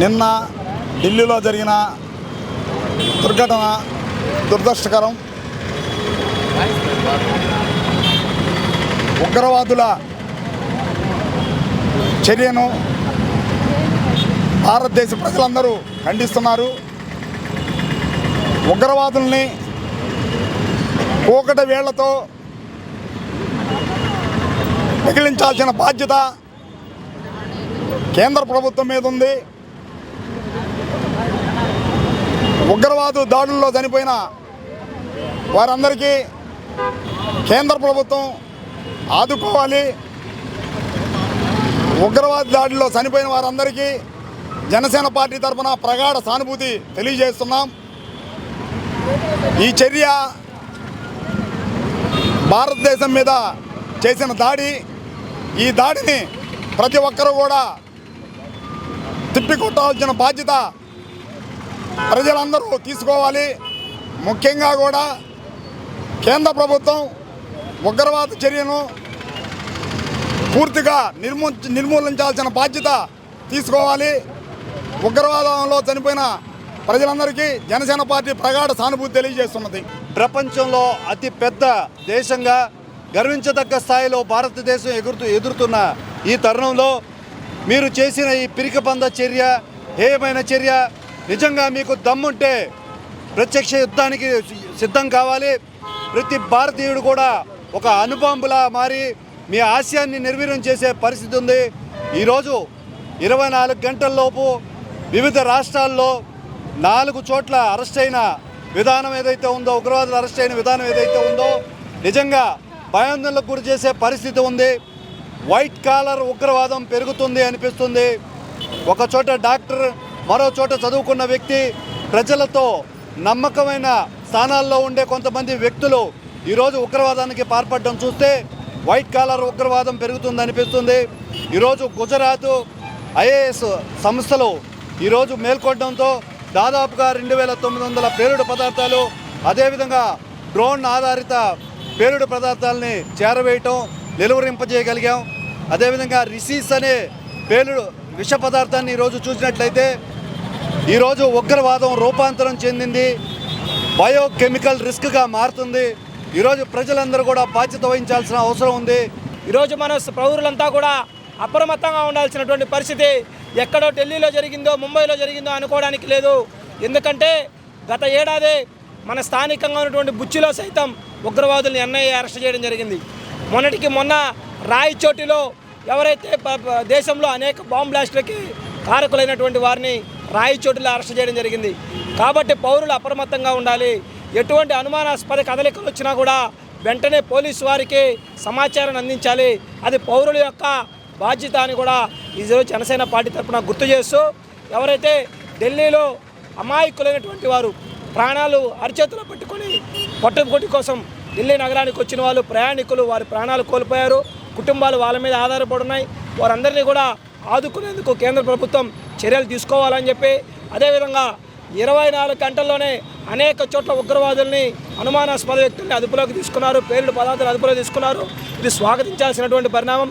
నిన్న ఢిల్లీలో జరిగిన దుర్ఘటన దురదృష్టకరం. ఉగ్రవాదుల చర్యను భారతదేశ ప్రజలందరూ ఖండిస్తున్నారు. ఉగ్రవాదుల్ని కూకట వేళ్ళతో మిగిలించాల్సిన బాధ్యత కేంద్ర ప్రభుత్వం మీద ఉంది. ఉగ్రవాదు దాడుల్లో చనిపోయిన వారందరికీ కేంద్ర ప్రభుత్వం ఆదుకోవాలి. ఉగ్రవాద దాడిలో చనిపోయిన వారందరికీ జనసేన పార్టీ తరఫున ప్రగాఢ సానుభూతి తెలియజేస్తున్నాం. ఈ చర్య భారతదేశం మీద చేసిన దాడి. ఈ దాడిని ప్రతి ఒక్కరూ కూడా తిప్పికొట్టాల్సిన బాధ్యత ప్రజలందరూ తీసుకోవాలి. ముఖ్యంగా కూడా కేంద్ర ప్రభుత్వం ఉగ్రవాద చర్యను పూర్తిగా నిర్మూ నిర్మూలించాల్సిన బాధ్యత తీసుకోవాలి. ఉగ్రవాదంలో చనిపోయిన ప్రజలందరికీ జనసేన పార్టీ ప్రగాఢ సానుభూతి తెలియజేస్తున్నది. ప్రపంచంలో అతి పెద్ద దేశంగా గర్వించదగ్గ స్థాయిలో భారతదేశం ఎగురుతూ ఎదురుతున్న ఈ తరుణంలో మీరు చేసిన ఈ పిరికబంద చర్య హేయమైన చర్య నిజంగా మీకు దమ్ముంటే ప్రత్యక్ష యుద్ధానికి సిద్ధం కావాలి. ప్రతి భారతీయుడు కూడా ఒక అనుబాంబులా మారి మీ ఆశయాన్ని నిర్వీర్యం చేసే పరిస్థితి ఉంది. ఈరోజు ఇరవై నాలుగు గంటల్లోపు వివిధ రాష్ట్రాల్లో నాలుగు చోట్ల అరెస్ట్ అయిన విధానం ఏదైతే ఉందో ఉగ్రవాదులు అరెస్ట్ అయిన విధానం ఏదైతే ఉందో నిజంగా భయాందోళనకు గురి చేసే పరిస్థితి ఉంది. వైట్ కాలర్ ఉగ్రవాదం పెరుగుతుంది అనిపిస్తుంది. ఒక చోట డాక్టర్ మరో చోట చదువుకున్న వ్యక్తి ప్రజలతో నమ్మకమైన స్థానాల్లో ఉండే కొంతమంది వ్యక్తులు ఈరోజు ఉగ్రవాదానికి పాల్పడడం చూస్తే వైట్ కాలర్ ఉగ్రవాదం పెరుగుతుంది అనిపిస్తుంది ఈరోజు గుజరాత్ ఐఏఎస్ సంస్థలు ఈరోజు మేల్కొనడంతో దాదాపుగా రెండు వేల తొమ్మిది వందల పేలుడు పదార్థాలు అదేవిధంగా డ్రోన్ ఆధారిత పేలుడు పదార్థాలని చేరవేయటం నిలువరింపజేయగలిగాం. అదేవిధంగా రిసీస్ అనే పేలుడు విష పదార్థాన్ని ఈరోజు చూసినట్లయితే ఈరోజు ఉగ్రవాదం రూపాంతరం చెందింది. బయోకెమికల్ రిస్క్గా మారుతుంది. ఈరోజు ప్రజలందరూ కూడా బాధ్యత వహించాల్సిన అవసరం ఉంది. ఈరోజు మన పౌరులంతా కూడా అప్రమత్తంగా ఉండాల్సినటువంటి పరిస్థితి ఎక్కడో ఢిల్లీలో జరిగిందో ముంబైలో జరిగిందో అనుకోవడానికి లేదు. ఎందుకంటే గత ఏడాది మన స్థానికంగా ఉన్నటువంటి బుచ్చిలో సైతం ఉగ్రవాదుల్ని ఎన్ఐఏ అరెస్ట్ చేయడం జరిగింది. మొన్నటికి మొన్న రాయచోటిలో ఎవరైతే దేశంలో అనేక బాంబ్ బ్లాస్టులకి కారకులైనటువంటి వారిని రాయిచోటులో అరెస్ట్ చేయడం జరిగింది. కాబట్టి పౌరులు అప్రమత్తంగా ఉండాలి. ఎటువంటి అనుమానాస్పద కదలికలు వచ్చినా కూడా వెంటనే పోలీసు వారికి సమాచారం అందించాలి. అది పౌరుల యొక్క బాధ్యత అని కూడా ఈరోజు జనసేన పార్టీ తరఫున గుర్తు చేస్తూ ఎవరైతే ఢిల్లీలో అమాయకులైనటువంటి వారు ప్రాణాలు అరిచేతిలో పెట్టుకొని పట్టుకొట్టి కోసం ఢిల్లీ నగరానికి వచ్చిన వాళ్ళు ప్రయాణికులు వారి ప్రాణాలు కోల్పోయారు. కుటుంబాలు వాళ్ళ మీద ఆధారపడి ఉన్నాయి. వారందరినీ కూడా ఆదుకునేందుకు కేంద్ర ప్రభుత్వం చర్యలు తీసుకోవాలని చెప్పి అదేవిధంగా ఇరవై నాలుగు గంటల్లోనే అనేక చోట్ల ఉగ్రవాదుల్ని అనుమానాస్పద వ్యక్తుల్ని అదుపులోకి తీసుకున్నారు పేర్లు పదార్థాలు అదుపులో తీసుకున్నారు. ఇది స్వాగతించాల్సినటువంటి పరిణామం.